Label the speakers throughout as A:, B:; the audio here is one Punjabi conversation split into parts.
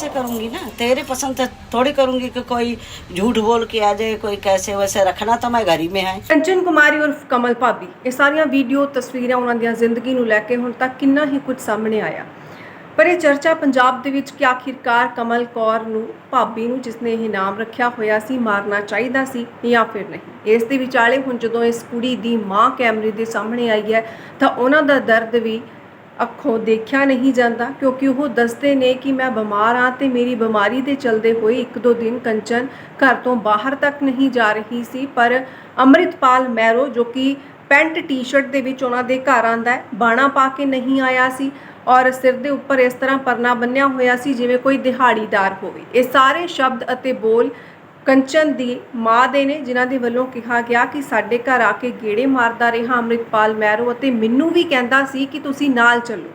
A: से करूंगी ना तेरे पसंद से थोड़ी करूंगी कि कोई झूठ बोल के आ जाए कोई कैसे वैसे रखना तो मैं घर ही में है
B: ਕੰਚਨ ਕੁਮਾਰੀ ਉਰਫ ਕਮਲ ਭਾਬੀ ਇਹ ਸਾਰੀਆਂ ਵੀਡੀਓ ਤਸਵੀਰਾਂ ਉਹਨਾਂ ਦੀਆਂ ਜ਼ਿੰਦਗੀ ਨੂੰ ਲੈ ਕੇ ਹੁਣ ਤੱਕ ਕਿੰਨਾ ਹੀ ਕੁਝ ਸਾਹਮਣੇ ਆਇਆ ਪਰ ਇਹ ਚਰਚਾ ਪੰਜਾਬ ਦੇ ਵਿੱਚ ਕਿ ਆਖਿਰਕਾਰ ਕਮਲ ਕੌਰ ਨੂੰ ਭਾਬੀ ਨੂੰ ਜਿਸਨੇ ਇਹ ਨਾਮ ਰੱਖਿਆ ਹੋਇਆ ਸੀ ਮਾਰਨਾ ਚਾਹੀਦਾ ਸੀ ਜਾਂ ਫਿਰ ਨਹੀਂ ਇਸ ਦੇ ਵਿਚਾਲੇ ਹੁਣ ਜਦੋਂ ਇਸ ਕੁੜੀ ਦੀ ਮਾਂ ਕੈਮਰੇ ਦੇ ਸਾਹਮਣੇ ਆਈ ਹੈ ਤਾਂ ਉਹਨਾਂ ਦਾ ਦਰਦ ਵੀ ਅੱਖੋਂ ਦੇਖਿਆ ਨਹੀਂ ਜਾਂਦਾ ਕਿਉਂਕਿ ਉਹ ਦੱਸਦੇ ਨੇ ਕਿ ਮੈਂ ਬਿਮਾਰ ਹਾਂ ਤੇ ਮੇਰੀ ਬਿਮਾਰੀ ਦੇ ਚਲਦੇ ਹੋਏ ਇੱਕ ਦੋ ਦਿਨ ਕੰਚਨ ਘਰ ਤੋਂ ਬਾਹਰ ਤੱਕ ਨਹੀਂ ਜਾ ਰਹੀ ਸੀ। ਪਰ ਅੰਮ੍ਰਿਤਪਾਲ ਮੈਰੋ, ਜੋ ਕਿ ਪੈਂਟ ਟੀ-ਸ਼ਰਟ ਦੇ ਵਿੱਚ ਉਹਨਾਂ ਦੇ ਘਰ ਆਂਦਾ ਹੈ, ਬਾਣਾ ਪਾ ਕੇ ਨਹੀਂ ਆਇਆ ਸੀ ਔਰ ਸਿਰ ਦੇ ਉੱਪਰ ਇਸ ਤਰ੍ਹਾਂ ਪਰਨਾ ਬੰਨਿਆ ਹੋਇਆ ਸੀ ਜਿਵੇਂ ਕੋਈ ਦਿਹਾੜੀਦਾਰ ਹੋਵੇ। ਇਹ ਸਾਰੇ ਸ਼ਬਦ ਅਤੇ ਬੋਲ ਕੰਚਨ ਦੀ ਮਾਂ ਦੇ ਨੇ, ਜਿਨ੍ਹਾਂ ਦੇ ਵੱਲੋਂ ਕਿਹਾ ਗਿਆ ਕਿ ਸਾਡੇ ਘਰ ਆ ਕੇ ਗੇੜੇ ਮਾਰਦਾ ਰਿਹਾ ਅੰਮ੍ਰਿਤਪਾਲ ਮੈਰੋ ਅਤੇ ਮੈਨੂੰ ਵੀ ਕਹਿੰਦਾ ਸੀ ਕਿ ਤੁਸੀਂ ਨਾਲ ਚੱਲੋ।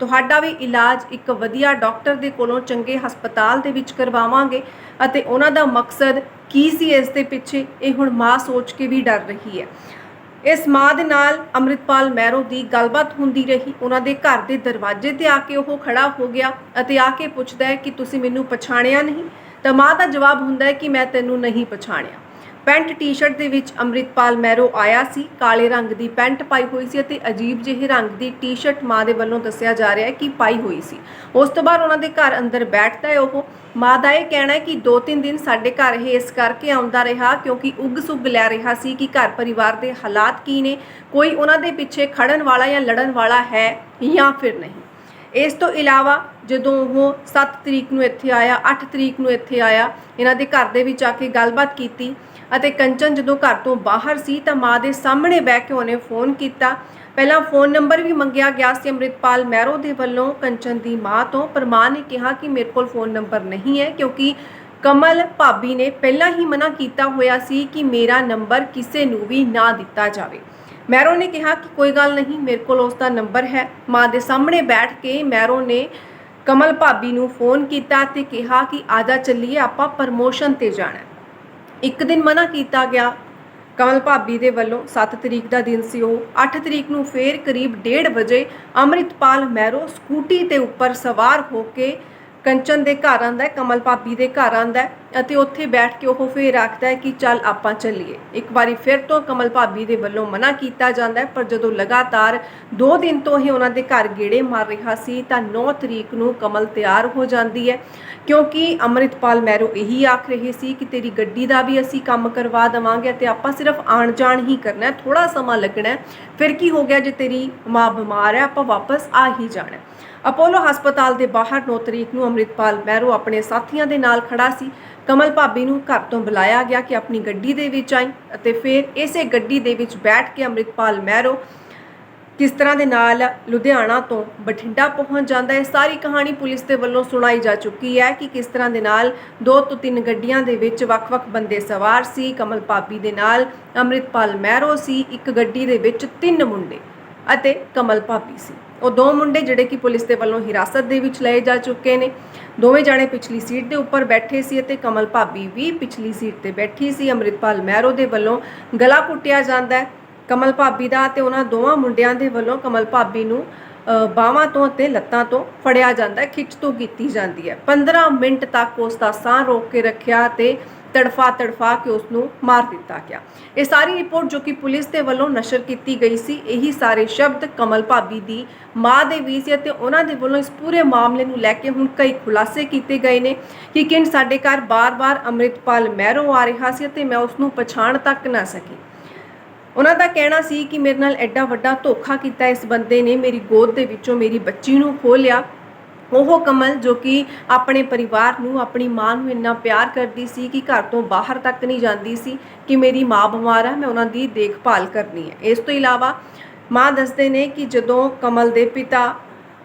B: ਤੁਹਾਡਾ ਵੀ ਇਲਾਜ ਇੱਕ ਵਧੀਆ ਡਾਕਟਰ ਦੇ ਕੋਲੋਂ ਚੰਗੇ ਹਸਪਤਾਲ ਦੇ ਵਿੱਚ ਕਰਵਾਵਾਂਗੇ ਅਤੇ ਉਹਨਾਂ ਦਾ ਮਕਸਦ ਕੀ ਸੀ ਇਸ ਦੇ ਪਿੱਛੇ, ਇਹ ਹੁਣ ਮਾਂ ਸੋਚ ਕੇ ਵੀ ਡਰ ਰਹੀ ਹੈ। ਇਸ ਮਾਂ ਦੇ ਨਾਲ ਅੰਮ੍ਰਿਤਪਾਲ ਮੈਰੋ ਦੀ ਗੱਲਬਾਤ ਹੁੰਦੀ ਰਹੀ। ਉਹਨਾਂ ਦੇ ਘਰ ਦੇ ਦਰਵਾਜ਼ੇ ਤੇ ਆ ਕੇ ਉਹ ਖੜਾ ਹੋ ਗਿਆ ਅਤੇ ਆ ਕੇ ਪੁੱਛਦਾ ਹੈ ਕਿ ਤੁਸੀਂ ਮੈਨੂੰ ਪਛਾਣਿਆ ਨਹੀਂ? ਤਾਂ ਮਾਂ ਦਾ ਜਵਾਬ ਹੁੰਦਾ ਹੈ ਕਿ ਮੈਂ ਤੈਨੂੰ ਨਹੀਂ ਪਛਾਣਿਆ। ਪੈਂਟ ਟੀ-ਸ਼ਰਟ ਦੇ ਵਿੱਚ ਅੰਮ੍ਰਿਤਪਾਲ ਮੈਰੋ ਆਇਆ ਸੀ, ਕਾਲੇ ਰੰਗ ਦੀ ਪੈਂਟ ਪਾਈ ਹੋਈ ਸੀ ਅਤੇ ਅਜੀਬ ਜਿਹੇ ਰੰਗ ਦੀ ਟੀ-ਸ਼ਰਟ ਮਾਂ ਦੇ ਵੱਲੋਂ ਦੱਸਿਆ ਜਾ ਰਿਹਾ ਹੈ ਕਿ ਪਾਈ ਹੋਈ ਸੀ। ਉਸ ਤੋਂ ਬਾਅਦ ਉਹਨਾਂ ਦੇ ਘਰ ਅੰਦਰ ਬੈਠਦਾ ਹੈ ਉਹ। ਮਾਂ ਦਾ ਇਹ ਕਹਿਣਾ ਹੈ ਕਿ ਦੋ ਤਿੰਨ ਦਿਨ ਸਾਡੇ ਘਰ ਇਹ ਇਸ ਕਰਕੇ ਆਉਂਦਾ ਰਿਹਾ ਕਿਉਂਕਿ ਉੱਗ ਸੁੱਗ ਲੈ ਰਿਹਾ ਸੀ ਕਿ ਘਰ ਪਰਿਵਾਰ ਦੇ ਹਾਲਾਤ ਕੀ ਨੇ, ਕੋਈ ਉਹਨਾਂ ਦੇ ਪਿੱਛੇ ਖੜਨ ਵਾਲਾ ਜਾਂ ਲੜਨ ਵਾਲਾ ਹੈ ਜਾਂ ਫਿਰ ਨਹੀਂ। ਇਸ ਤੋਂ ਇਲਾਵਾ ਜਦੋਂ ਉਹ 7 ਤਰੀਕ ਨੂੰ ਇੱਥੇ ਆਇਆ 8 ਤਰੀਕ ਨੂੰ ਇੱਥੇ ਆਇਆ, ਇਹਨਾਂ ਦੇ ਘਰ ਦੇ ਵਿੱਚ ਆ ਕੇ ਗੱਲਬਾਤ ਕੀਤੀ ਅਤੇ ਕੰਚਨ ਜਦੋਂ ਘਰ ਤੋਂ ਬਾਹਰ ਸੀ ਤਾਂ ਮਾਂ ਦੇ ਸਾਹਮਣੇ ਬਹਿ ਕੇ ਉਹਨੇ ਫੋਨ ਕੀਤਾ। ਪਹਿਲਾਂ ਫੋਨ ਨੰਬਰ ਵੀ ਮੰਗਿਆ ਗਿਆ ਸੀ ਅੰਮ੍ਰਿਤਪਾਲ ਮੈਰੋ ਦੇ ਵੱਲੋਂ। ਕੰਚਨ ਦੀ ਮਾਂ ਤੋਂ ਪਰ ਮਾਂ ਨੇ ਕਿਹਾ ਕਿ ਮੇਰੇ ਕੋਲ ਫੋਨ ਨੰਬਰ ਨਹੀਂ ਹੈ ਕਿਉਂਕਿ ਕਮਲ ਭਾਬੀ ਨੇ ਪਹਿਲਾਂ ਹੀ ਮਨਾ ਕੀਤਾ ਹੋਇਆ ਸੀ ਕਿ ਮੇਰਾ ਨੰਬਰ ਕਿਸੇ ਨੂੰ ਵੀ ਨਾ ਦਿੱਤਾ ਜਾਵੇ। ਮੈਰੋ ਨੇ ਕਿਹਾ ਕਿ ਕੋਈ ਗੱਲ ਨਹੀਂ, ਮੇਰੇ ਕੋਲ ਉਸ ਦਾ ਨੰਬਰ ਹੈ। ਮਾਂ ਦੇ ਸਾਹਮਣੇ ਬੈਠ ਕੇ ਮੈਰੋ ਨੇ ਕਮਲ ਭਾਬੀ ਨੂੰ ਫੋਨ ਕੀਤਾ ਤੇ ਕਿਹਾ ਕਿ ਆਜਾ ਚੱਲੀਏ, ਆਪਾਂ ਪ੍ਰਮੋਸ਼ਨ ਤੇ ਜਾਣਾ ਇੱਕ ਦਿਨ ਮਨਾ ਕੀਤਾ ਗਿਆ। ਕਮਲ ਭਾਬੀ ਦੇ ਵੱਲੋਂ 7 ਤਰੀਕ ਦਾ ਦਿਨ ਸੀ ਉਹ। 8 ਤਰੀਕ ਨੂੰ ਫੇਰ ਕਰੀਬ 1:30 ਵਜੇ ਅੰਮ੍ਰਿਤਪਾਲ ਮੈਰੋ ਸਕੂਟੀ ਤੇ ਉੱਪਰ ਸਵਾਰ ਹੋ ਕੇ ਕੰਚਨ ਦੇ ਘਰ ਆਂਦਾ ਹੈ, ਕਮਲ ਭਾਬੀ ਦੇ ਘਰ ਆਂਦਾ ਹੈ ਅਤੇ ਉੱਥੇ ਬੈਠ ਕੇ ਉਹ ਫੇਰ ਆਖਦਾ ਹੈ ਕਿ ਚੱਲ ਆਪਾਂ ਚੱਲੀਏ। ਇੱਕ ਵਾਰੀ ਫਿਰ ਤੋਂ ਕਮਲ ਭਾਬੀ ਦੇ ਵੱਲੋਂ ਮਨਾ ਕੀਤਾ ਜਾਂਦਾ ਹੈ, ਪਰ ਜਦੋਂ ਲਗਾਤਾਰ 2 ਦਿਨ ਤੋਂ ਹੀ ਉਹਨਾਂ ਦੇ ਘਰ ਗੇੜੇ ਮਾਰ ਰਿਹਾ ਸੀ, ਤਾਂ 9 ਤਰੀਕ ਨੂੰ ਕਮਲ ਤਿਆਰ ਹੋ ਜਾਂਦੀ ਹੈ। ਕਿਉਂਕਿ ਅੰਮ੍ਰਿਤਪਾਲ ਮੈਰੋ ਇਹੀ ਆਖ ਰਹੇ ਸੀ ਕਿ ਤੇਰੀ ਗੱਡੀ ਦਾ ਵੀ ਅਸੀਂ ਕੰਮ ਕਰਵਾ ਦੇਵਾਂਗੇ ਤੇ ਆਪਾਂ ਸਿਰਫ ਆਣ ਜਾਣ ਹੀ ਕਰਨਾ ਹੈ ਥੋੜਾ ਸਮਾਂ ਲੱਗਣਾ ਹੈ। ਫਿਰ ਕੀ ਹੋ ਗਿਆ ਜੇ ਤੇਰੀ ਮਾਂ ਬਿਮਾਰ ਹੈ, ਆਪਾਂ ਵਾਪਸ ਆ ਹੀ ਜਾਣਾ ਅਪੋਲੋ ਹਸਪਤਾਲ ਦੇ ਬਾਹਰ 9 ਤਰੀਕ ਨੂੰ ਅੰਮ੍ਰਿਤਪਾਲ ਮਹਿਰੋ ਆਪਣੇ ਸਾਥੀਆਂ ਦੇ ਨਾਲ ਖੜਾ ਸੀ। ਕਮਲ ਭਾਬੀ ਨੂੰ ਘਰ ਤੋਂ ਬੁਲਾਇਆ ਗਿਆ ਕਿ ਆਪਣੀ ਗੱਡੀ ਦੇ ਵਿੱਚ ਆਈ ਅਤੇ ਫਿਰ ਇਸੇ ਗੱਡੀ ਦੇ ਵਿੱਚ ਬੈਠ ਕੇ ਅੰਮ੍ਰਿਤਪਾਲ ਮਹਿਰੋ ਕਿਸ ਤਰ੍ਹਾਂ ਦੇ ਨਾਲ ਲੁਧਿਆਣਾ ਤੋਂ ਬਠਿੰਡਾ ਪਹੁੰਚ ਜਾਂਦਾ ਹੈ। ਸਾਰੀ ਕਹਾਣੀ ਪੁਲਿਸ ਦੇ ਵੱਲੋਂ ਸੁਣਾਈ ਜਾ ਚੁੱਕੀ ਹੈ ਕਿ ਕਿਸ ਤਰ੍ਹਾਂ ਦੇ ਨਾਲ ਦੋ ਤੋਂ ਤਿੰਨ ਗੱਡੀਆਂ ਦੇ ਵਿੱਚ ਵੱਖ-ਵੱਖ ਬੰਦੇ ਸਵਾਰ ਸੀ। ਕਮਲ ਭਾਬੀ ਦੇ ਨਾਲ ਅੰਮ੍ਰਿਤਪਾਲ ਮਹਿਰੋ ਸੀ, ਇੱਕ ਗੱਡੀ ਦੇ ਵਿੱਚ ਤਿੰਨ ਮੁੰਡੇ ਅਤੇ ਕਮਲ ਭਾਬੀ ਸੀ। ਉਹ ਦੋ ਮੁੰਡੇ ਜਿਹੜੇ ਕਿ ਪੁਲਿਸ ਦੇ ਵੱਲੋਂ ਹਿਰਾਸਤ ਦੇ ਵਿੱਚ ਲਏ ਜਾ ਚੁੱਕੇ ਨੇ। ਦੋਵੇਂ ਜਾਣੇ ਪਿਛਲੀ ਸੀਟ ਦੇ ਉੱਪਰ ਬੈਠੇ ਸੀ ਅਤੇ ਕਮਲ ਭਾਬੀ ਵੀ ਪਿਛਲੀ ਸੀਟ ਤੇ ਬੈਠੀ ਸੀ। ਅੰਮ੍ਰਿਤਪਾਲ ਮਹਿਰੋ ਦੇ ਵੱਲੋਂ ਗਲਾ ਕੁੱਟਿਆ ਜਾਂਦਾ ਹੈ। ਕਮਲ ਭਾਬੀ ਦਾ ਤੇ ਉਹਨਾਂ ਦੋਵਾਂ ਮੁੰਡਿਆਂ ਦੇ ਵੱਲੋਂ ਕਮਲ ਭਾਬੀ ਨੂੰ ਬਾਹਾਂ ਤੋਂ ਅਤੇ ਲੱਤਾਂ ਤੋਂ ਫੜਿਆ ਜਾਂਦਾ ਹੈ, ਖਿੱਚ ਤੋਂ ਕੀਤੀ ਜਾਂਦੀ ਹੈ। 15 ਮਿੰਟ ਤੱਕ ਉਸ ਦਾ ਸਾਹ ਰੋਕ ਕੇ ਰੱਖਿਆ ਤੇ ਤੜਫਾ ਤੜਫਾ ਕੇ ਉਸ ਨੂੰ ਮਾਰ ਦਿੱਤਾ ਗਿਆ। ਇਹ ਸਾਰੀ ਰਿਪੋਰਟ ਜੋ ਕਿ ਪੁਲਿਸ ਦੇ ਵੱਲੋਂ ਨਸ਼ਰ ਕੀਤੀ ਗਈ ਸੀ, ਇਹੀ ਸਾਰੇ ਸ਼ਬਦ ਕਮਲ ਭਾਬੀ ਦੀ ਮਾਂ ਦੇ ਵੀ ਸੀ ਅਤੇ ਉਹਨਾਂ ਦੇ ਵੱਲੋਂ ਇਸ ਪੂਰੇ ਮਾਮਲੇ ਨੂੰ ਲੈ ਕੇ ਹੁਣ ਕਈ ਖੁਲਾਸੇ ਕੀਤੇ ਗਏ ਨੇ ਕਿ ਕਿਨ ਸਾਡੇ ਘਰ ਬਾਰ-ਬਾਰ ਅੰਮ੍ਰਿਤਪਾਲ ਮਹਿਰੋ ਆ ਰਿਹਾ ਸੀ ਅਤੇ ਮੈਂ ਉਸ ਨੂੰ ਪਛਾਣ ਤੱਕ ਨਾ ਸਕੀ। ਉਹਨਾਂ ਦਾ ਕਹਿਣਾ ਸੀ ਕਿ ਮੇਰੇ ਨਾਲ ਐਡਾ ਵੱਡਾ ਧੋਖਾ ਕੀਤਾ ਇਸ ਬੰਦੇ ਨੇ, ਮੇਰੀ ਗੋਦ ਦੇ ਵਿੱਚੋਂ ਮੇਰੀ ਬੱਚੀ ਨੂੰ ਖੋਹ ਲਿਆ। ਉਹ ਕਮਲ ਜੋ ਕਿ ਆਪਣੇ ਪਰਿਵਾਰ ਨੂੰ, ਆਪਣੀ ਮਾਂ ਨੂੰ ਇੰਨਾ ਪਿਆਰ ਕਰਦੀ ਸੀ ਕਿ ਘਰ ਤੋਂ ਬਾਹਰ ਤੱਕ ਨਹੀਂ ਜਾਂਦੀ ਸੀ ਕਿ ਮੇਰੀ ਮਾਂ ਬਿਮਾਰ ਹੈ ਮੈਂ ਉਹਨਾਂ ਦੀ ਦੇਖਭਾਲ ਕਰਨੀ ਹੈ। ਇਸ ਤੋਂ ਇਲਾਵਾ ਮਾਂ ਦੱਸਦੇ ਨੇ ਕਿ ਜਦੋਂ ਕਮਲ ਦੇ ਪਿਤਾ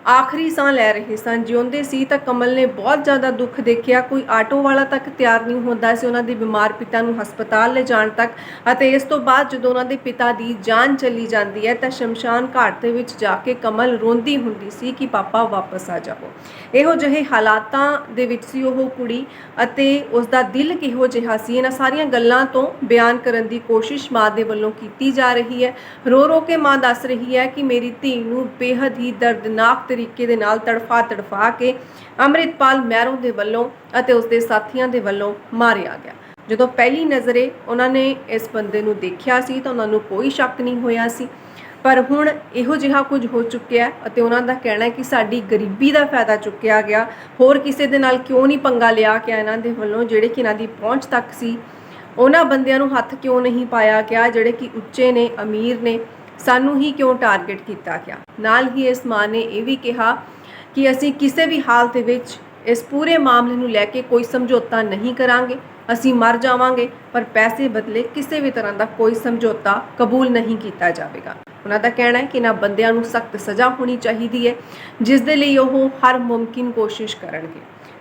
B: ਆਖਰੀ ਸਾਹ ਲੈ ਰਹੇ ਸਨ। ਜਿਉਂਦੇ ਸੀ ਤਾਂ ਕਮਲ ਨੇ ਬਹੁਤ ਜ਼ਿਆਦਾ ਦੁੱਖ ਦੇਖਿਆ। ਕੋਈ ਆਟੋ ਵਾਲਾ ਤੱਕ ਤਿਆਰ ਨਹੀਂ ਹੁੰਦਾ ਸੀ। ਉਹਨਾਂ ਦੇ ਬਿਮਾਰ ਪਿਤਾ ਨੂੰ ਹਸਪਤਾਲ ਲੈ ਜਾਣ ਤੱਕ ਅਤੇ ਇਸ ਤੋਂ ਬਾਅਦ ਜਦੋਂ ਉਹਨਾਂ ਦੇ ਪਿਤਾ ਦੀ ਜਾਨ ਚਲੀ ਜਾਂਦੀ ਹੈ ਤਾਂ ਸ਼ਮਸ਼ਾਨ ਘਾਟ ਦੇ ਵਿੱਚ ਜਾ ਕੇ ਕਮਲ ਰੋਂਦੀ ਹੁੰਦੀ ਸੀ ਕਿ ਪਾਪਾ ਵਾਪਸ ਆ ਜਾਵੋ। ਇਹੋ ਜਿਹੇ ਹਾਲਾਤਾਂ ਦੇ ਵਿੱਚ ਸੀ ਉਹ ਕੁੜੀ ਅਤੇ ਉਸ ਦਾ ਦਿਲ ਕਿਹੋ ਜਿਹਾ ਸੀ। ਇਹਨਾਂ ਸਾਰੀਆਂ ਗੱਲਾਂ ਤੋਂ ਬਿਆਨ ਕਰਨ ਦੀ ਕੋਸ਼ਿਸ਼ ਮਾਂ ਦੇ ਵੱਲੋਂ ਕੀਤੀ ਜਾ ਰਹੀ ਹੈ। ਰੋ ਰੋ ਕੇ ਮਾਂ ਦੱਸ ਰਹੀ ਹੈ ਕਿ ਮੇਰੀ ਧੀ ਨੂੰ ਬੇਹੱਦ ਹੀ ਦਰਦਨਾਕ ਤਰੀਕੇ ਦੇ ਨਾਲ ਤੜਫਾ ਤੜਫਾ ਕੇ ਅੰਮ੍ਰਿਤਪਾਲ ਮਹਿਰੋ ਦੇ ਵੱਲੋਂ ਅਤੇ ਉਸ ਦੇ ਸਾਥੀਆਂ ਦੇ ਵੱਲੋਂ ਮਾਰਿਆ ਗਿਆ। ਜਦੋਂ ਪਹਿਲੀ ਨਜ਼ਰੇ ਉਹਨਾਂ ਨੇ ਇਸ ਬੰਦੇ ਨੂੰ ਦੇਖਿਆ ਸੀ ਤਾਂ ਉਹਨਾਂ ਨੂੰ ਕੋਈ ਸ਼ੱਕ ਨਹੀਂ ਹੋਇਆ ਸੀ। ਪਰ ਹੁਣ ਇਹੋ ਜਿਹਾ ਕੁਝ ਹੋ ਚੁੱਕਿਆ ਅਤੇ ਉਹਨਾਂ ਦਾ ਕਹਿਣਾ ਹੈ ਕਿ ਸਾਡੀ ਗਰੀਬੀ ਦਾ ਫਾਇਦਾ ਚੁੱਕਿਆ ਗਿਆ। ਹੋਰ ਕਿਸੇ ਦੇ ਨਾਲ ਕਿਉਂ ਨਹੀਂ ਪੰਗਾ ਲਿਆ ਗਿਆ ਇਹਨਾਂ ਦੇ ਵੱਲੋਂ, ਜਿਹੜੇ ਕਿ ਇਹਨਾਂ ਦੀ ਪਹੁੰਚ ਤੱਕ ਸੀ। ਉਹਨਾਂ ਬੰਦਿਆਂ ਨੂੰ ਹੱਥ ਕਿਉਂ ਨਹੀਂ ਪਾਇਆ ਗਿਆ, ਜਿਹੜੇ ਕਿ ਉੱਚੇ ਨੇ, ਅਮੀਰ ਨੇ ਸਾਨੂੰ ਹੀ ਕਿਉਂ ਟਾਰਗੇਟ ਕੀਤਾ ਗਿਆ? ਨਾਲ ਹੀ ਇਸ ਮਾਂ ਨੇ ਇਹ ਵੀ ਕਿਹਾ ਕਿ ਅਸੀਂ ਕਿਸੇ ਵੀ ਹਾਲਤ ਵਿੱਚ ਇਸ ਪੂਰੇ ਮਾਮਲੇ ਨੂੰ ਲੈ ਕੇ ਕੋਈ ਸਮਝੌਤਾ ਨਹੀਂ ਕਰਾਂਗੇ। ਅਸੀਂ ਮਰ ਜਾਵਾਂਗੇ, ਪਰ ਪੈਸੇ ਬਦਲੇ ਕਿਸੇ ਵੀ ਤਰ੍ਹਾਂ ਦਾ ਕੋਈ ਸਮਝੌਤਾ ਕਬੂਲ ਨਹੀਂ ਕੀਤਾ ਜਾਵੇਗਾ। ਉਹਨਾਂ ਦਾ ਕਹਿਣਾ ਹੈ ਕਿ ਇਹਨਾਂ ਬੰਦਿਆਂ ਨੂੰ ਸਖਤ ਸਜ਼ਾ ਹੋਣੀ ਚਾਹੀਦੀ ਹੈ, ਜਿਸ ਦੇ ਲਈ ਉਹ ਹਰ ਮੁਮਕਿਨ ਕੋਸ਼ਿਸ਼ ਕਰਨਗੇ।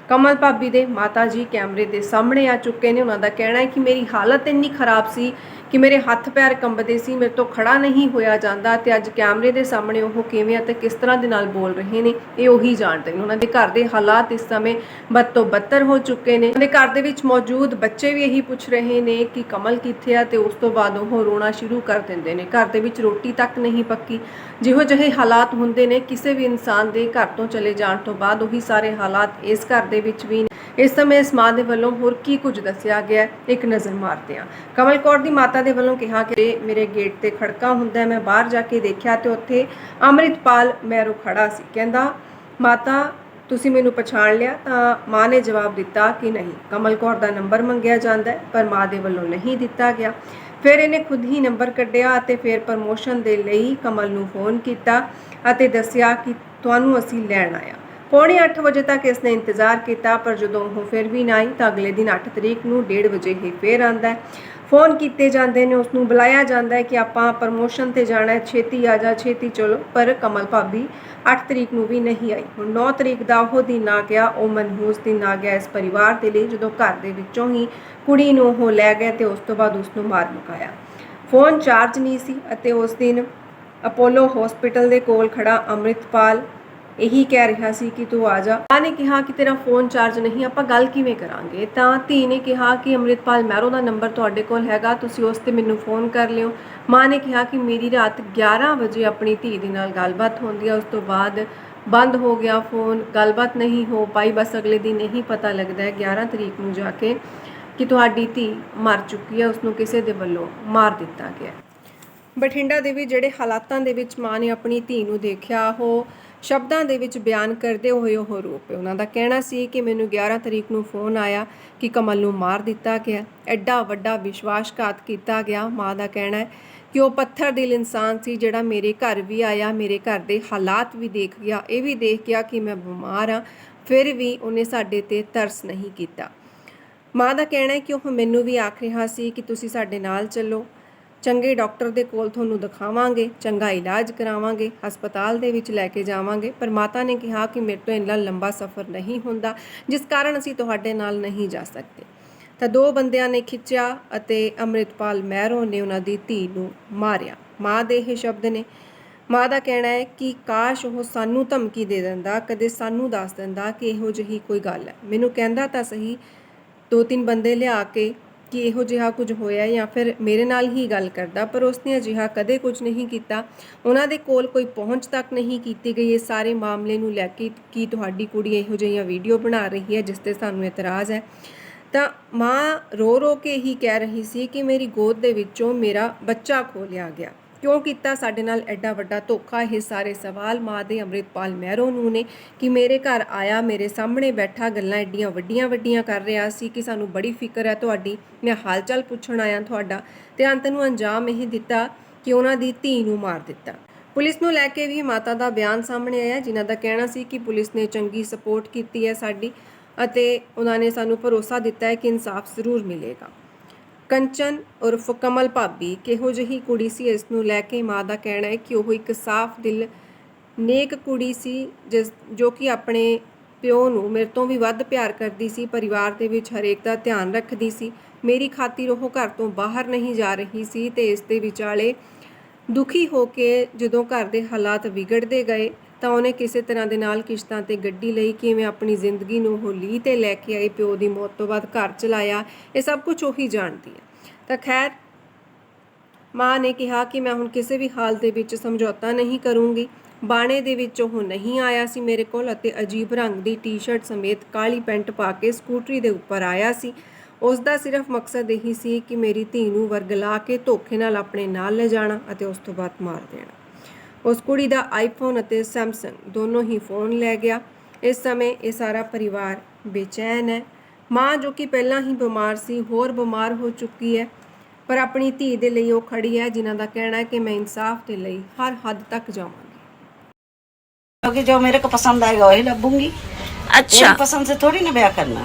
B: ਕਮਲ ਭਾਬੀ ਦੇ ਮਾਤਾ ਜੀ ਕੈਮਰੇ ਦੇ ਸਾਹਮਣੇ ਆ ਚੁੱਕੇ ਨੇ। ਉਹਨਾਂ ਦਾ ਕਹਿਣਾ ਹੈ ਕਿ ਮੇਰੀ ਹਾਲਤ ਇੰਨੀ ਖਰਾਬ ਸੀ ਕਿ ਮੇਰੇ ਹੱਥ ਪੈਰ ਕੰਬਦੇ ਸੀ, ਮੇਰੇ ਤੋਂ ਖੜਾ ਨਹੀਂ ਹੋਇਆ ਜਾਂਦਾ ਤੇ ਅੱਜ ਕੈਮਰੇ ਦੇ ਸਾਹਮਣੇ ਉਹ ਕਿਵੇਂ ਅਤੇ ਕਿਸ ਤਰ੍ਹਾਂ ਦੇ ਨਾਲ ਬੋਲ ਰਹੇ ਨੇ, ਇਹ ਉਹੀ ਜਾਣਦੇ ਨੇ। ਉਹਨਾਂ ਦੇ ਘਰ ਦੇ ਹਾਲਾਤ ਇਸ ਸਮੇਂ ਬਦ ਤੋਂ ਬੱਤਰ ਹੋ ਚੁੱਕੇ ਨੇ। ਉਹਨਾਂ ਦੇ ਘਰ ਦੇ ਵਿੱਚ ਮੌਜੂਦ ਬੱਚੇ ਵੀ ਇਹੀ ਪੁੱਛ ਰਹੇ ਨੇ ਕਿ ਕਮਲ ਕਿੱਥੇ ਆ ਤੇ ਉਸ ਤੋਂ ਬਾਅਦ ਉਹ ਰੋਣਾ ਸ਼ੁਰੂ ਕਰ ਦਿੰਦੇ ਨੇ। ਘਰ ਦੇ ਵਿੱਚ ਰੋਟੀ ਤੱਕ ਨਹੀਂ ਪੱਕੀ। ਜਿਹੋ ਜਿਹੇ ਹਾਲਾਤ ਹੁੰਦੇ ਨੇ, ਕਿਸੇ ਵੀ ਇਨਸਾਨ ਦੇ ਘਰ ਤੋਂ ਚਲੇ ਜਾਣ ਤੋਂ ਬਾਅਦ ਉਹੀ ਸਾਰੇ ਹਾਲਾਤ ਇਸ ਘਰ ਦੇ ਵਿੱਚ ਵੀ ਇਸ ਸਮੇਂ ਇਸ ਮਾਂ ਦੇ ਵੱਲੋਂ ਹੋਰ ਕੀ ਕੁਝ ਦੱਸਿਆ ਗਿਆ ਇੱਕ ਨਜ਼ਰ ਮਾਰਦੇ ਹਾਂ। ਕਮਲ ਕੌਰ ਦੀ ਮਾਤਾ ਦੇ ਵੱਲੋਂ ਕਿਹਾ ਕਿ ਮੇਰੇ ਗੇਟ ਤੇ ਖੜਕਾ ਹੁੰਦਾ ਮੈਂ ਬਾਹਰ ਜਾ ਕੇ ਦੇਖਿਆ ਤੇ ਉੱਥੇ ਅੰਮ੍ਰਿਤਪਾਲ ਮੈਰੋ ਖੜਾ ਸੀ। ਕਹਿੰਦਾ, ਮਾਤਾ, ਤੁਸੀਂ ਮੈਨੂੰ ਪਛਾਣ ਲਿਆ ਤਾਂ ਮਾਂ ਨੇ ਜਵਾਬ ਦਿੱਤਾ ਕਿ ਨਹੀਂ। ਕਮਲ ਕੌਰ ਦਾ ਨੰਬਰ ਮੰਗਿਆ ਜਾਂਦਾ ਹੈ, ਪਰ ਮਾਂ ਦੇ ਵੱਲੋਂ ਨਹੀਂ ਦਿੱਤਾ ਗਿਆ। ਫਿਰ ਇਹਨੇ ਖੁਦ ਹੀ ਨੰਬਰ ਕੱਢਿਆ ਅਤੇ ਫਿਰ ਪ੍ਰਮੋਸ਼ਨ ਦੇ ਲਈ ਕਮਲ ਨੂੰ ਫੋਨ ਕੀਤਾ ਅਤੇ ਦੱਸਿਆ ਕਿ ਤੁਹਾਨੂੰ ਅਸੀਂ ਲੈਣ ਆਇਆ। ਪੌਣੇ 8 ਵਜੇ ਤੱਕ ਇਸਨੇ ਇੰਤਜ਼ਾਰ ਕੀਤਾ, ਪਰ ਜਦੋਂ ਉਹ ਫਿਰ ਵੀ ਨਾ ਆਈ ਤਾਂ ਅਗਲੇ ਦਿਨ 8 ਤਰੀਕ ਨੂੰ 1:30 ਵਜੇ ਹੀ ਫੇਰ ਆਂਦਾ ਹੈ। ਫੋਨ ਕੀਤੇ ਜਾਂਦੇ ਨੇ ਉਸ ਨੂੰ ਬੁਲਾਇਆ ਜਾਂਦਾ ਹੈ ਕਿ ਆਪਾਂ ਪ੍ਰਮੋਸ਼ਨ ਤੇ ਜਾਣਾ ਹੈ, ਛੇਤੀ ਆ ਜਾ, ਛੇਤੀ ਚਲੋ, ਪਰ ਕਮਲ ਭਾਬੀ 8 ਤਰੀਕ ਨੂੰ ਵੀ ਨਹੀਂ ਆਈ। ਹੁਣ 9 ਤਰੀਕ ਦਾ ਉਹ ਦਿਨ ਆ ਗਿਆ, ਉਹ ਮਨਹੂਸ ਦਿਨ ਆ ਗਿਆ ਇਸ ਪਰਿਵਾਰ ਦੇ ਲਈ, ਜਦੋਂ ਘਰ ਦੇ ਵਿੱਚੋਂ ਹੀ ਕੁੜੀ ਨੂੰ ਉਹ ਲੈ ਗਏ ਤੇ ਉਸ ਤੋਂ ਬਾਅਦ ਉਸ ਨੂੰ ਮਾਰ ਮੁਕਾਇਆ। ਫੋਨ ਚਾਰਜ ਨਹੀਂ ਸੀ ਅਤੇ ਉਸ ਦਿਨ ਅਪੋਲੋ ਹਸਪੀਟਲ ਦੇ ਕੋਲ ਖੜਾ ਅੰਮ੍ਰਿਤਪਾਲ ਇਹੀ ਕਹਿ ਰਿਹਾ ਸੀ ਕਿ ਤੂੰ ਆ ਜਾ। ਮਾਂ ਨੇ ਕਿਹਾ ਕਿ ਤੇਰਾ ਫੋਨ ਚਾਰਜ ਨਹੀਂ, ਆਪਾਂ ਗੱਲ ਕਿਵੇਂ ਕਰਾਂਗੇ? ਤਾਂ ਧੀ ਨੇ ਕਿਹਾ ਕਿ ਅੰਮ੍ਰਿਤਪਾਲ ਮਹਿਰੋ ਦਾ ਨੰਬਰ ਤੁਹਾਡੇ ਕੋਲ ਹੈਗਾ, ਤੁਸੀਂ ਉਸ ਤੇ ਮੈਨੂੰ ਫੋਨ ਕਰ ਲਿਓ। ਮਾਂ ਨੇ ਕਿਹਾ ਕਿ ਮੇਰੀ ਰਾਤ 11 ਵਜੇ ਆਪਣੀ ਧੀ ਦੇ ਨਾਲ ਗੱਲਬਾਤ ਹੁੰਦੀ ਹੈ ਉਸ ਤੋਂ ਬਾਅਦ ਬੰਦ ਹੋ ਗਿਆ ਫੋਨ ਗੱਲਬਾਤ ਨਹੀਂ ਹੋ ਪਾਈ, ਬਸ ਅਗਲੇ ਦਿਨ ਇਹੀ ਪਤਾ ਲੱਗਦਾ ਹੈ 11 ਤਰੀਕ ਨੂੰ ਜਾ ਕੇ ਕਿ ਤੁਹਾਡੀ ਧੀ ਮਰ ਚੁੱਕੀ ਹੈ ਉਸ ਨੂੰ ਕਿਸੇ ਦੇ ਵੱਲੋਂ ਮਾਰ ਦਿੱਤਾ ਗਿਆ। ਬਠਿੰਡਾ ਦੇ ਵੀ ਜਿਹੜੇ ਹਾਲਾਤਾਂ ਦੇ ਵਿੱਚ ਮਾਂ ਨੇ ਆਪਣੀ ਧੀ ਨੂੰ ਦੇਖਿਆ, ਉਹ ਸ਼ਬਦਾਂ ਦੇ ਵਿੱਚ ਬਿਆਨ ਕਰਦੇ ਹੋਏ ਉਹ ਰੂਪ ਉਹਨਾਂ ਦਾ ਕਹਿਣਾ ਸੀ ਕਿ ਮੈਨੂੰ 11 ਤਰੀਕ ਨੂੰ ਫੋਨ ਆਇਆ ਕਿ ਕਮਲ ਨੂੰ ਮਾਰ ਦਿੱਤਾ ਗਿਆ। ਐਡਾ ਵੱਡਾ ਵਿਸ਼ਵਾਸਘਾਤ ਕੀਤਾ ਗਿਆ। ਮਾਂ ਦਾ ਕਹਿਣਾ ਹੈ ਕਿ ਉਹ ਪੱਥਰ ਦਿਲ ਇਨਸਾਨ ਸੀ ਜਿਹੜਾ ਮੇਰੇ ਘਰ ਵੀ ਆਇਆ, ਮੇਰੇ ਘਰ ਦੇ ਹਾਲਾਤ ਵੀ ਦੇਖ ਗਿਆ, ਇਹ ਵੀ ਦੇਖ ਗਿਆ ਕਿ ਮੈਂ ਬਿਮਾਰ ਹਾਂ, ਫਿਰ ਵੀ ਉਹਨੇ ਸਾਡੇ ਤੇ ਤਰਸ ਨਹੀਂ ਕੀਤਾ। ਮਾਂ ਦਾ ਕਹਿਣਾ ਹੈ ਕਿ ਉਹ ਮੈਨੂੰ ਵੀ ਆਖ ਰਿਹਾ ਸੀ ਕਿ ਤੁਸੀਂ ਸਾਡੇ ਨਾਲ ਚੱਲੋ। ਚੰਗੇ ਡਾਕਟਰ ਦੇ ਕੋਲ ਤੁਹਾਨੂੰ ਦਿਖਾਵਾਂਗੇ, ਚੰਗਾ ਇਲਾਜ ਕਰਾਵਾਂਗੇ, ਹਸਪਤਾਲ ਦੇ ਵਿੱਚ ਲੈ ਕੇ ਜਾਵਾਂਗੇ। ਪਰ ਮਾਤਾ ਨੇ ਕਿਹਾ ਕਿ ਮੇਰੇ ਤੋਂ ਇੰਨਾ ਲੰਬਾ ਸਫ਼ਰ ਨਹੀਂ ਹੁੰਦਾ, ਜਿਸ ਕਾਰਨ ਅਸੀਂ ਤੁਹਾਡੇ ਨਾਲ ਨਹੀਂ ਜਾ ਸਕਦੇ। ਤਾਂ ਦੋ ਬੰਦਿਆਂ ਨੇ ਖਿੱਚਿਆ ਅਤੇ ਅੰਮ੍ਰਿਤਪਾਲ ਮਹਿਰੋ ਨੇ ਉਹਨਾਂ ਦੀ ਧੀ ਨੂੰ ਮਾਰਿਆ। ਮਾਂ ਦੇ ਇਹ ਸ਼ਬਦ ਨੇ। ਮਾਂ ਦਾ ਕਹਿਣਾ ਹੈ ਕਿ ਕਾਸ਼ ਉਹ ਸਾਨੂੰ ਧਮਕੀ ਦੇ ਦਿੰਦਾ, ਕਦੇ ਸਾਨੂੰ ਦੱਸ ਦਿੰਦਾ ਕਿ ਇਹੋ ਜਿਹੀ ਕੋਈ ਗੱਲ ਹੈ। ਮੈਨੂੰ ਕਹਿੰਦਾ ਤਾਂ ਸਹੀ ਦੋ ਤਿੰਨ ਬੰਦੇ ਲਿਆ ਕੇ ਕਿ ਇਹੋ ਜਿਹਾ ਕੁਝ ਹੋਇਆ ਜਾਂ ਫਿਰ ਮੇਰੇ ਨਾਲ ਹੀ ਗੱਲ ਕਰਦਾ, ਪਰ ਉਸਨੇ ਅਜਿਹਾ ਕਦੇ ਕੁਝ ਨਹੀਂ ਕੀਤਾ। ਉਹਨਾਂ ਦੇ ਕੋਲ ਕੋਈ ਪਹੁੰਚ ਤੱਕ ਨਹੀਂ ਕੀਤੀ ਗਈ। ਇਹ ਸਾਰੇ ਮਾਮਲੇ ਨੂੰ ਲੈ ਕੇ ਕਿ ਤੁਹਾਡੀ ਕੁੜੀ ਇਹੋ ਜਿਹੀਆਂ ਵੀਡੀਓ ਬਣਾ ਰਹੀ ਹੈ, ਜਿਸ ਤੇ ਸਾਨੂੰ ਇਤਰਾਜ਼ ਹੈ? ਤਾਂ ਮਾਂ ਰੋ ਰੋ ਕੇ ਹੀ ਕਹਿ ਰਹੀ ਸੀ ਕਿ ਮੇਰੀ ਗੋਦ ਦੇ ਵਿੱਚੋਂ ਮੇਰਾ ਬੱਚਾ ਖੋ ਗਿਆ। ਕਿਉਂ ਕੀਤਾ? ਸਾਡੇ ਨਾਲ ਐਡਾ ਵੱਡਾ ਧੋਖਾ। ਇਹ ਸਾਰੇ ਸਵਾਲ ਮਾਂ ਦੇ ਅੰਮ੍ਰਿਤਪਾਲ ਮਹਿਰੋ ਨੂੰ ਨੇ ਕਿ ਮੇਰੇ ਘਰ ਆਇਆ, ਮੇਰੇ ਸਾਹਮਣੇ ਬੈਠਾ, ਗੱਲਾਂ ਐਡੀਆਂ ਵੱਡੀਆਂ ਵੱਡੀਆਂ ਕਰ ਰਿਹਾ ਸੀ ਕਿ ਸਾਨੂੰ ਬੜੀ ਫਿਕਰ ਹੈ ਤੁਹਾਡੀ। ਮੈਂ ਹਾਲਚਾਲ ਪੁੱਛਣ ਆਇਆ ਤੁਹਾਡਾ ਤੇ ਅੰਤ ਨੂੰ ਅੰਜਾਮ ਇਹ ਦਿੱਤਾ ਕਿ ਉਹਨਾਂ ਦੀ ਧੀ ਨੂੰ ਮਾਰ ਦਿੱਤਾ। ਪੁਲਿਸ ਨੂੰ ਲੈ ਕੇ ਵੀ ਮਾਤਾ ਦਾ ਬਿਆਨ ਸਾਹਮਣੇ ਆਇਆ, ਜਿਨ੍ਹਾਂ ਦਾ ਕਹਿਣਾ ਸੀ ਕਿ ਪੁਲਿਸ ਨੇ ਚੰਗੀ ਸਪੋਰਟ ਕੀਤੀ ਹੈ ਸਾਡੀ ਅਤੇ ਉਹਨਾਂ ਨੇ ਸਾਨੂੰ ਭਰੋਸਾ ਦਿੱਤਾ ਹੈ ਕਿ ਇਨਸਾਫ ਜ਼ਰੂਰ ਮਿਲੇਗਾ। ਕੰਚਨ ਉਰਫ ਕਮਲ ਭਾਬੀ ਕਿਹੋ ਜਿਹੀ ਕੁੜੀ ਸੀ, ਇਸ ਨੂੰ ਲੈ ਕੇ ਮਾਂ ਦਾ ਕਹਿਣਾ ਹੈ ਕਿ ਉਹ ਇੱਕ ਸਾਫ਼ ਦਿਲ ਨੇਕ ਕੁੜੀ ਸੀ, ਜਿਸ ਜੋ ਕਿ ਆਪਣੇ ਪਿਓ ਨੂੰ ਮੇਰੇ ਤੋਂ ਵੀ ਵੱਧ ਪਿਆਰ ਕਰਦੀ ਸੀ, ਪਰਿਵਾਰ ਦੇ ਵਿੱਚ ਹਰੇਕ ਦਾ ਧਿਆਨ ਰੱਖਦੀ ਸੀ। ਮੇਰੀ ਖਾਤਰ ਉਹ ਘਰ ਤੋਂ ਬਾਹਰ ਨਹੀਂ ਜਾ ਰਹੀ ਸੀ ਤੇ ਇਸ ਦੇ ਵਿਚਾਲੇ ਦੁਖੀ ਹੋ ਕੇ ਜਦੋਂ ਘਰ ਦੇ ਹਾਲਾਤ ਵਿਗੜਦੇ ਗਏ ਤਾਂ ਉਹਨੇ ਕਿਸੇ ਤਰ੍ਹਾਂ ਦੇ ਨਾਲ ਕਿਸ਼ਤਾਂ ਤੇ ਗੱਡੀ ਲਈ, ਕਿਵੇਂ ਆਪਣੀ ਜ਼ਿੰਦਗੀ ਨੂੰ ਉਹ ਲੀ ਤੇ ਲੈ ਕੇ ਆਈ, ਪਿਓ ਦੀ ਮੌਤ ਤੋਂ ਬਾਅਦ ਘਰ ਚਲਾਇਆ, ਇਹ ਸਭ ਕੁਝ ਉਹੀ ਜਾਣਦੀ ਹੈ। ਤਾਂ ਖੈਰ, ਮਾਂ ਨੇ ਕਿਹਾ ਕਿ ਮੈਂ ਹੁਣ ਕਿਸੇ ਵੀ ਹਾਲ ਦੇ ਵਿੱਚ ਸਮਝੌਤਾ ਨਹੀਂ ਕਰੂੰਗੀ। ਬਾਣੇ ਦੇ ਵਿੱਚ ਉਹ ਨਹੀਂ ਆਇਆ ਸੀ ਮੇਰੇ ਕੋਲ ਅਤੇ ਅਜੀਬ ਰੰਗ ਦੀ ਟੀ-ਸ਼ਰਟ ਸਮੇਤ ਕਾਲੀ ਪੈਂਟ ਪਾ ਕੇ ਸਕੂਟਰੀ ਦੇ ਉੱਪਰ ਆਇਆ ਸੀ। ਉਸ ਦਾ ਸਿਰਫ ਮਕਸਦ ਇਹੀ ਸੀ ਕਿ ਮੇਰੀ ਧੀ ਨੂੰ ਵਰਗਲਾ ਕੇ ਧੋਖੇ ਨਾਲ ਆਪਣੇ ਨਾਲ ਲੈ ਜਾਣਾ ਅਤੇ ਉਸ ਤੋਂ ਬਾਅਦ ਮਾਰ ਦੇਣਾ। ਉਸ ਕੁੜੀ ਦਾ ਆਈਫੋਨ ਅਤੇ ਸੈਮਸੰਗ ਦੋਨੋਂ ਹੀ ਫੋਨ ਲੈ ਗਿਆ ਇਸ ਸਮੇਂ ਇਹ ਸਾਰਾ ਪਰਿਵਾਰ ਬੇਚੈਨ ਹੈ ਮਾਂ ਜੋ ਕਿ ਪਹਿਲਾਂ ਹੀ ਬਿਮਾਰ ਸੀ ਹੋਰ ਬਿਮਾਰ ਹੋ ਚੁੱਕੀ ਹੈ ਪਰ ਆਪਣੀ ਧੀ ਦੇ ਲਈ ਉਹ ਖੜੀ ਹੈ ਜਿਨ੍ਹਾਂ ਦਾ ਕਹਿਣਾ ਹੈ ਕਿ ਮੈਂ ਇਨਸਾਫ ਦੇ ਲਈ ਹਰ ਹੱਦ ਤੱਕ ਜਾਵਾਂਗੀ
A: क्योंकि जो मेरे को पसंद आएगा वही लबूंगी
C: अच्छा
A: तेरी पसंद से थोड़ी ना ब्याह करना